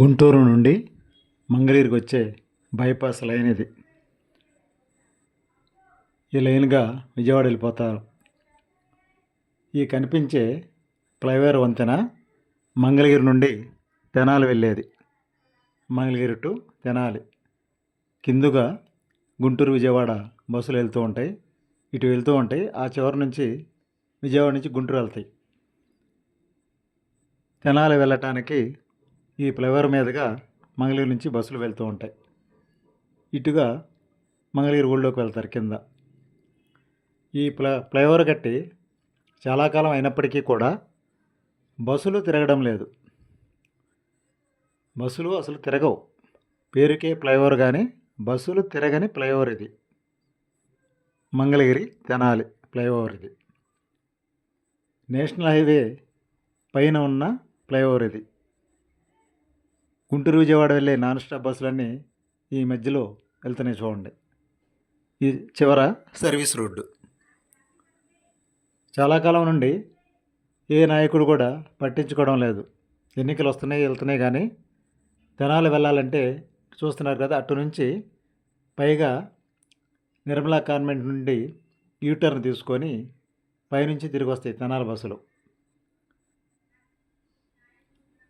గుంటూరు నుండి మంగళగిరికి వచ్చే bypass line ఇది. ఈ లైన్గా విజయవాడ వెళ్ళిపోతారు. ఈ కనిపించే ఫ్లైఓవర్ వంతెన మంగళగిరి నుండి తెనాలి వెళ్ళేది. మంగళగిరి టు తెనాలి. కిందుగా గుంటూరు విజయవాడ బస్సులు వెళ్తూ ఉంటాయి. ఇటు వెళ్తూ ఉంటాయి. ఆ చివరి నుంచి విజయవాడ నుంచి గుంటూరు వెళ్తాయి. తెనాలి వెళ్ళటానికి ఈ ఫ్లైఓవర్ మీదుగా మంగళగిరి నుంచి బస్సులు వెళ్తూ ఉంటాయి. ఇటుగా మంగళగిరి ఊళ్ళోకి వెళ్తారు కింద. ఈ ప్ల ఫ్లైఓవర్ కట్టి చాలా కాలం అయినప్పటికీ కూడా బస్సులు తిరగడం లేదు. బస్సులు అసలు తిరగవు. పేరుకే ఫ్లైఓవర్ కానీ బస్సులు తిరగని ఫ్లైఓవర్ ఇది. మంగళగిరి తెనాలి ఫ్లైఓవర్ ఇది. నేషనల్ హైవే పైన ఉన్న ఫ్లైఓవర్ ఇది. గుంటూరు విజయవాడ వెళ్ళే నాన్ స్టాప్ బస్సులన్నీ ఈ మధ్యలో వెళ్తున్నాయి చూడండి. ఈ చివర సర్వీస్ రోడ్డు. చాలా కాలం నుండి ఏ నాయకుడు కూడా పట్టించుకోవడం లేదు. ఎన్నికలు వస్తున్నాయి వెళ్తున్నాయి కానీ తెనాలి వెళ్ళాలంటే చూస్తున్నారు కదా అటు నుంచి పైగా నిర్మలా కాన్వెంట్ నుండి యూటర్న్ తీసుకొని పైనుంచి తిరిగి వస్తాయి తెనాలి బస్సులు.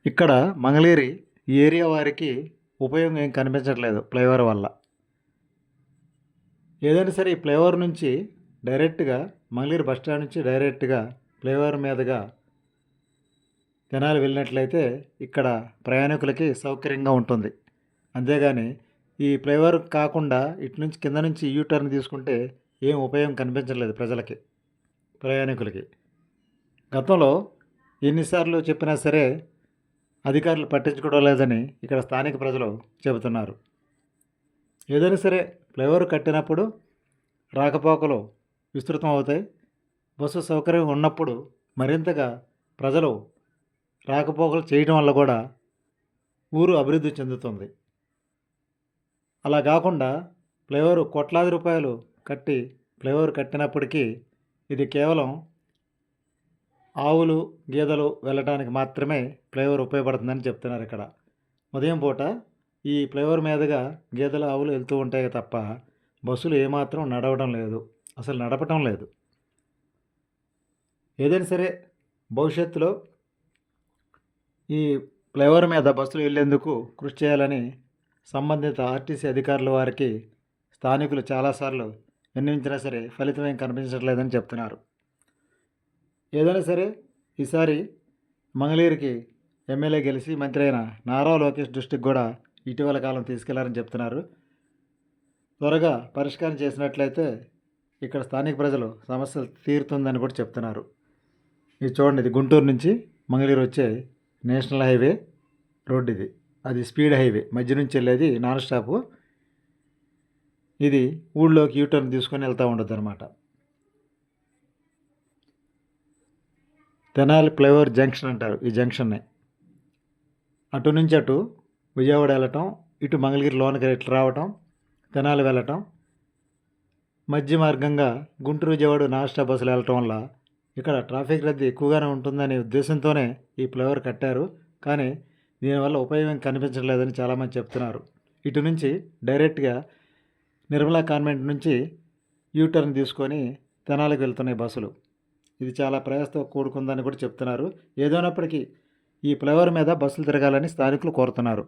ఇక్కడ మంగళగిరి ఈ ఏరియా వారికి ఉపయోగం ఏం కనిపించట్లేదు ఫ్లైఓవర్ వల్ల. ఏదైనా సరే ఈ ఫ్లైఓవర్ నుంచి డైరెక్ట్గా మంగళగిరి బస్ స్టాండ్ నుంచి డైరెక్ట్గా ఫ్లైఓవర్ మీదుగా జనాలు వెళ్ళినట్లయితే ఇక్కడ ప్రయాణికులకి సౌకర్యంగా ఉంటుంది. అంతేగాని ఈ ఫ్లైఓవర్ కాకుండా ఇటు నుంచి కింద నుంచి యూ టర్న్ తీసుకుంటే ఏం ఉపయోగం కనిపించట్లేదు ప్రజలకి ప్రయాణికులకి. గతంలో ఎన్నిసార్లు చెప్పినా సరే అధికారులు పట్టించుకోవడం లేదని ఇక్కడ స్థానిక ప్రజలు చెబుతున్నారు. ఏదైనా సరే ఫ్లైఓవర్ కట్టినప్పుడు రాకపోకలు విస్తృతం అవుతాయి బస్సు సౌకర్యం ఉన్నప్పుడు మరింతగా ప్రజలు రాకపోకలు చేయడం వల్ల కూడా ఊరు అభివృద్ధి చెందుతుంది. అలా కాకుండా ఫ్లైఓవర్ కోట్లాది రూపాయలు కట్టి ఫ్లైఓవర్ కట్టినప్పటికీ ఇది కేవలం ఆవులు గేదెలు వెళ్ళటానికి మాత్రమే ఫ్లైఓవర్ ఉపయోగపడుతుందని చెప్తున్నారు ఇక్కడ. ఉదయం పూట ఈ ఫ్లైఓవర్ మీదుగా గేదెలు ఆవులు వెళ్తూ ఉంటాయి తప్ప బస్సులు ఏమాత్రం నడవడం లేదు. అసలు నడపటం లేదు. ఏదైనా సరే భవిష్యత్తులో ఈ ఫ్లైఓవర్ మీద బస్సులు వెళ్ళేందుకు కృషి చేయాలని సంబంధిత ఆర్టీసీ అధికారుల వారికి స్థానికులు చాలాసార్లు విన్నవించినా సరే ఫలితం ఏం కనిపించట్లేదని చెప్తున్నారు. ఏదైనా సరే ఈసారి మంగళగిరికి ఎమ్మెల్యే గెలిచి మంత్రి అయిన నారా లోకేష్ దృష్టికి కూడా ఇటీవల కాలం తీసుకెళ్ళారని చెప్తున్నారు. త్వరగా పరిష్కారం చేసినట్లయితే ఇక్కడ స్థానిక ప్రజలు సమస్యలు తీరుతుందని కూడా చెప్తున్నారు. ఇది చూడండి ఇది గుంటూరు నుంచి మంగళగిరి వచ్చే నేషనల్ హైవే రోడ్ ఇది. అది స్పీడ్ హైవే. మధ్య నుంచి వెళ్ళేది నాన్ స్టాప్. ఇది ఊళ్ళోకి యూటర్న్ తీసుకొని వెళ్తూ ఉండదు అనమాట తెనాలి ఫ్లైఓవర్ జంక్షన్ అంటారు ఈ జంక్షన్ని. అటు నుంచి అటు విజయవాడ వెళ్ళటం ఇటు మంగళగిరి లోనకి ఇట్లా రావటం తెనాలి వెళ్ళటం మధ్య మార్గంగా గుంటూరు విజయవాడ నాన్ స్టాప్ బస్సులు వెళ్ళటం వల్ల ఇక్కడ ట్రాఫిక్ రద్దీ ఎక్కువగానే ఉంటుందనే ఉద్దేశంతోనే ఈ ఫ్లైఓవర్ కట్టారు. కానీ దీనివల్ల ఉపయోగం కనిపించట్లేదని చాలామంది చెప్తున్నారు. ఇటు నుంచి డైరెక్ట్గా నిర్మలా కాన్వెంట్ నుంచి యూటర్న్ తీసుకొని తెనాలికి వెళ్తున్నాయి బస్సులు. ఇది చాలా ప్రయాసతో కూడుకుందని కూడా చెప్తున్నారు. ఏదైనప్పటికీ ఈ ఫ్లైఓవర్ మీద బస్సులు తిరగాలని స్థానికులు కోరుతున్నారు.